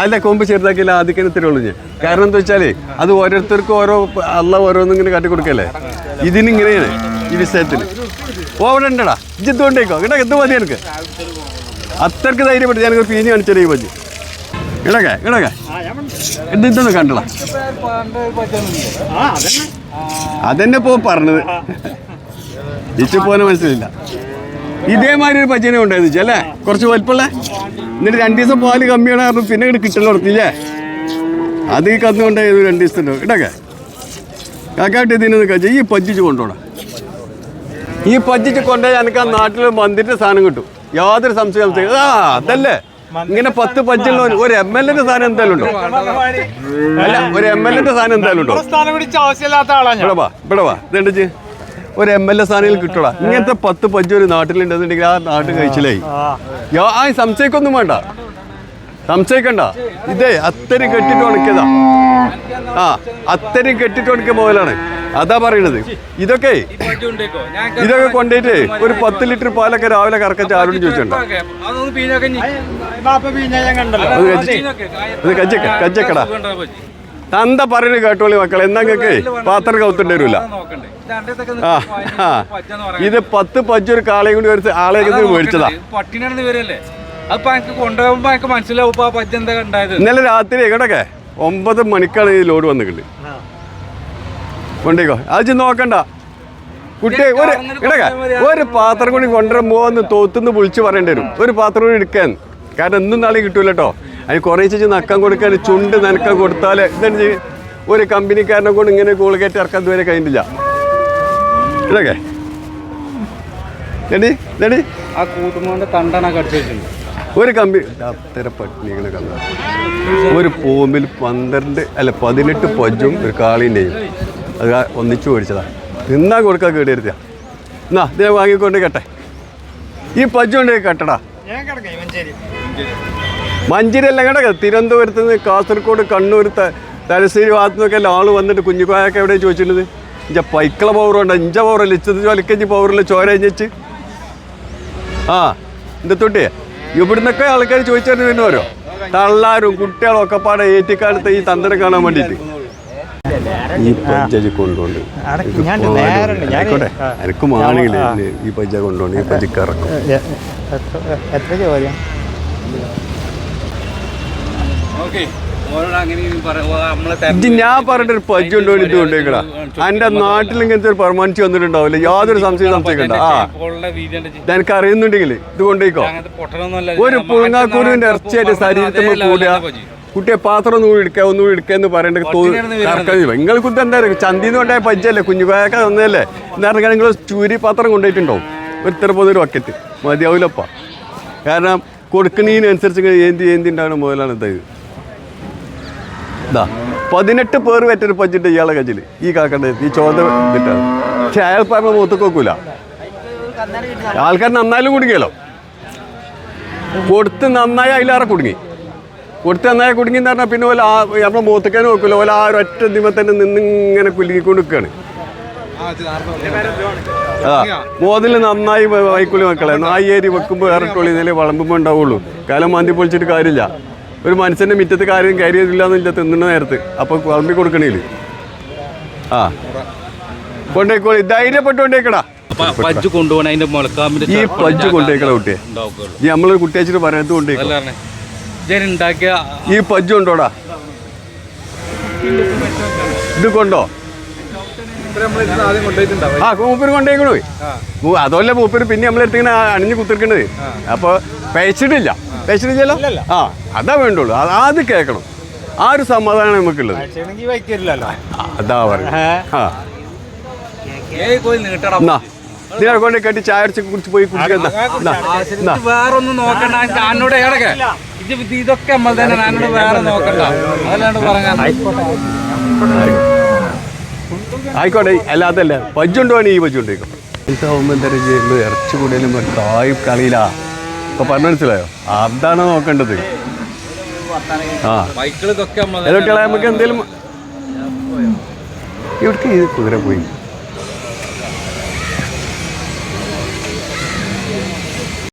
അല്ല കൊമ്പ് ചെറുതാക്കിയില്ല ആദ്യം തരുള്ളൂ ഞാൻ കാരണം എന്താ വെച്ചാലേ അത് ഓരോരുത്തർക്കും ഓരോ അല്ല ഓരോന്നും ഇങ്ങനെ കാട്ടി കൊടുക്കല്ലേ? ഇതിനിങ്ങനെയാണ് ഈ വിഷയത്തിൽ ഓ അവിടെ ഉണ്ടടാ. ഇജ്ജ് കൊണ്ടേക്കോ. കേട്ടോ എന്ത് മതി എനിക്ക്. അത്രയ്ക്ക് ധൈര്യപ്പെട്ട് ഞാനൊരു പീഞ്ഞ് കാണിച്ചാലേ ഈ മതി ഇടക്കെ ഇടക്കെ എന്ത് ഇതൊന്നും കണ്ടടാ. അതന്നെ. പോ പറഞ്ഞത്. ഇച്ചു പോനെ മനസ്സിലില്ല. ഇതേമാതിരി ഒരു പച്ചനെ ഉണ്ടായിരുന്നു അല്ലേ? കുറച്ച് വലിപ്പമുള്ള? എന്നിട്ട് രണ്ട് ദിവസം പാൽ കമ്മിയാണ് കാരണം പിന്നെ ഇങ്ങോട്ട് കിട്ടൽ കൊടുത്തില്ലേ അത് ഈ കന്ന് കൊണ്ടായത് രണ്ട് ദിവസത്തിന്റെ ഇടക്കെ കാക്കാട്ട് ഇതിന് കഴിച്ചാൽ ഈ പജിച്ച് കൊണ്ടുപോണം ഈ പജിച്ച് കൊണ്ടുപോയി എനിക്ക് ആ നാട്ടിൽ മന്ദിരിന്റെ സാധനം കിട്ടും. യാതൊരു സംശയം സംശയം ആ അതല്ലേ? ഇങ്ങനെ പത്ത് പജ്ജുള്ള ഒരു എം എൽ എന്റെ സാധനം എന്തായാലും ഉണ്ടോ? അല്ല ഒരു എം എൽ എന്റെ സാധനം എന്തായാലും ഉണ്ടോ? ഇവിടെ വാ ഇവിടെ വാ. ചെയ്യ്? ഒരു എം എൽ എ സ്ഥാനങ്ങളിൽ കിട്ടൂടാ. ഇങ്ങനത്തെ പത്ത് പഞ്ച് ഒരു നാട്ടിലുണ്ടെന്നുണ്ടെങ്കിൽ ആ നാട്ടിൽ കഴിച്ചില്ലേ? യാ ആ സംശയിക്കൊന്നും വേണ്ട. സംശയിക്കണ്ട ഇതേ അത്തരം കെട്ടിട്ട് ഉണക്കിയതാ. ആ അത്തരം കെട്ടിട്ട് ഉണക്കിയ മുതലാണ് അതാ പറയണത്. ഇതൊക്കെ ഇതൊക്കെ കൊണ്ടുപോയിട്ട് ഒരു പത്ത് ലിറ്റർ പാലൊക്കെ രാവിലെ കറക്ക ആരോടും ചോദിച്ചിട്ടുണ്ടോ? അതൊന്ന് തന്ത പറഞ്ഞു കേട്ടോളി മക്കളെ. എന്നാ നിങ്ങൾക്ക് പാത്രം കൗത്തേണ്ടി വരില്ല ആ ഇത് പത്ത് പജ്ജൊരു കാളയും കൂടി ഒരു ആളെ മേടിച്ചതാ. പട്ടിനാണെന്ന് വരല്ലേ അപ്പൊ എനിക്ക് കൊണ്ടുപോകുമ്പോ എനിക്ക് മനസ്സിലാവും ഇപ്പൊ ആ പജ്ജ എന്താ ഉണ്ടായത് ഇന്നലെ രാത്രി എങ്ങടൊക്കെ ഒമ്പത് മണിക്കാണ് ഈ ലോഡ് വന്നിട്ടുണ്ട് കൊണ്ടേക്കോ. അത് നോക്കണ്ട. കുട്ടി ഒരു ഇടക ഒരു പാത്രം കൂടി കൊണ്ടുവരാൻ പോവാന്ന് തോത്തുനിന്ന് വിളിച്ച് പറയേണ്ടി വരും. ഒരു പാത്രം കൂടി എടുക്കാൻ. കാരണം എന്നും നാളെ കിട്ടൂല കേട്ടോ അതിന് കുറേ ചേച്ചി നക്കം കൊടുക്കാൻ ചുണ്ട് നനക്കം കൊടുത്താൽ ഇതെന്ന് ചെയ്യും? ഒരു കമ്പനിക്കാരനെ കൊണ്ട് ഇങ്ങനെ കോളുകയറ്റി ഇറക്കാൻ ഇതുവരെ കഴിഞ്ഞില്ല ഇതൊക്കെ. എടി ആ ഒരു കമ്പി അത്തരം പട്ടിണികളെ കണ്ട? ഒരു പൂമ്പിൽ പന്ത്രണ്ട് അല്ല പതിനെട്ട് പജ്ജും ഒരു കാളിന്റെയും അത് ഒന്നിച്ചു മേടിച്ചതാ. നിന്നാ കൊടുക്കാൻ കേടിയിരുത്തിയ എന്നാ ഇതിനെ വാങ്ങിക്കൊണ്ട് കെട്ടെ. ഈ പജ്ജുണ്ടെങ്കിൽ കെട്ടടാ. ഞാൻ കിടക്കേ മഞ്ചേരി മഞ്ചേരിയല്ല കേട്ടോ തിരുവനന്തപുരത്ത് നിന്ന് കാസർഗോഡ് കണ്ണൂർ തലശ്ശേരി ഭാഗത്തു നിന്നൊക്കെ ആൾ ആൾ വന്നിട്ട് കുഞ്ഞുകോയൊക്കെ എവിടെ ചോദിച്ചിരുന്നത്? ഇഞ്ച പൈക്കള പൗറുണ്ട് ഇഞ്ച പവറല്ല ഇച്ചത് ചൊലക്കഞ്ചി പവറിൽ ചോര കഴിഞ്ഞിച്ച് ആ എന്തൊട്ടേ ഇവിടുന്നൊക്കെ ആൾക്കാർ ചോദിച്ചു വരുന്നവരോ തള്ളാരും കുട്ടികളും ഒക്കെ പാടെ ഏറ്റിക്കാലത്ത് ഈ തന്ത്രം കാണാൻ വേണ്ടിയിട്ട്. ഈ പഞ്ച് കൊണ്ടുകൊണ്ട് ആയിക്കോട്ടെ. എനിക്ക് മാണെങ്കിൽ ഈ പഞ്ച കൊണ്ടുകൊണ്ട് ഈ പഞ്ചക്ക് ഇറക്കും എത്ര ഞാൻ പറഞ്ഞിട്ട് പജ്ജി കൊണ്ടുപോയി ഇത് കൊണ്ടേക്കടാ എന്റെ നാട്ടിൽ ഇങ്ങനത്തെ ഒരു പെർമാനൻസി വന്നിട്ടുണ്ടാവില്ല. യാതൊരു സംശയം സംശയിക്കണ്ട ആ. എനിക്ക് അറിയുന്നുണ്ടെങ്കിൽ ഇത് കൊണ്ടേക്കോ ഒരു പുളങ്ങാക്കുരുവിന്റെ ഇറച്ചിയായിട്ട് ശരീരത്തിൽ കൂടുക കുട്ടിയെ പാത്രം ഒന്നും എടുക്കുക ഒന്നും എടുക്കുക എന്ന് പറയേണ്ട നിങ്ങൾ കുത്തി എന്താ ചന്തിന്ന് കൊണ്ടായ പജ്ജല്ലേ കുഞ്ഞുകായൊക്കെ തന്നതല്ലേ എന്നാണ് നിങ്ങൾ ചൂരി പാത്രം കൊണ്ടുപോയിട്ടുണ്ടാവും. ഒരു ഒരു വക്കറ്റ് മതിയാവില്ലപ്പ കാരണം കൊടുക്കുന്നതിനനുസരിച്ച് ഏന്തി ഏന്തി ഉണ്ടാകുന്ന മുതലാണ് ഇത്. പതിനെട്ട് പേർ വെറ്റൊരു പഞ്ചിട്ട് ഇയാളെ കച്ചിൽ ഈ കാക്കണ്ട ഈ ചോദ അയാൾ പറഞ്ഞ മൂത്തക്ക് വെക്കൂല ആൾക്കാർ നന്നായാലും കുടുങ്ങിയല്ലോ. കൊടുത്ത് നന്നായി അതിലേറെ കുടുങ്ങി. കൊടുത്ത് നന്നായി കുടുങ്ങി എന്ന് പറഞ്ഞാൽ പിന്നെ ഓല ആ നമ്മളെ മൂത്തക്കാനും നോക്കില്ല ഓല ആ ഒരൊറ്റ ദിവസം തന്നെ നിന്ന് ഇങ്ങനെ കുലുങ്ങിക്കൊണ്ട് നിൽക്കുകയാണ് മോതിൽ നന്നായി വൈക്കുള്ളി മക്കളെ. ഏരി വെക്കുമ്പോൾ ടോളി ഇതിൽ വളമ്പുമ്പോൾ ഉണ്ടാവുള്ളൂ. കാലം മാന്തി പൊളിച്ചിട്ട് കാര്യമില്ല. ഒരു മനുഷ്യന്റെ മിറ്റത്ത് കാര്യം കാര്യമില്ല എന്നില്ല തിന്നുന്ന നേരത്ത്. അപ്പൊ വളമ്പി കൊടുക്കണേൽ ആ. കൊണ്ടേക്കോളി. ധൈര്യപ്പെട്ട് കൊണ്ടേക്കടാ. പജ്ജ് കൊണ്ടുപോകണം അതിന്റെ മുളക്കാമ്പിന്റെ ഈ പജ്ജ് കൊണ്ടേക്കട കുട്ടിയെ. ഈ നമ്മളൊരു കുട്ടി വെച്ചിട്ട് പറയാത്ത കൊണ്ടേക്കോ. അതല്ല പറഞ്ഞേ ഈ പജ്ജ് കൊണ്ടോടാ. ഇത് കൊണ്ടോ? ആ മൂപ്പര് കൊണ്ടേക്കണു. അതല്ല മൂപ്പര് പിന്നെ നമ്മളെടുത്തിങ്ങനെ അണിഞ്ഞു അണിഞ്ഞ് കുത്തിരിക്കണത് അപ്പൊ പേച്ചിട്ടില്ല പേച്ചിട്ടില്ലല്ലോ ആ അതാ വേണ്ടുള്ളൂ. അത് ആദ്യം കേൾക്കണം. ആ ഒരു സമാധാനം നമുക്കുള്ളത്. അതാ എന്നാ ഇതിനെ കൊണ്ട് കെട്ടി ചായ അടിച്ച് കുടിച്ച് പോയി കുടിക്കാൻ നോക്കണ്ട. ഇടക്കെ ഇത് ഇതൊക്കെ നമ്മൾ തന്നെ വേറെ നോക്കണ്ട. അതല്ലാണ്ട് ആയിക്കോട്ടെ അല്ലാതല്ലേ പജ്ജുണ്ടോണി ഈ പജ്ജുണ്ടോ എന്താ ചെയ്യുമ്പോൾ ഇറച്ചി കൂടുതലും കായ് കളിയിലാ. ഇപ്പൊ പറഞ്ഞു മനസ്സിലായോ? അതാണ് നോക്കേണ്ടത്. ആ. ബൈക്കുകളൊക്കെ നമുക്ക് എന്തേലും ഇവിടേക്ക് കുതിര പോയി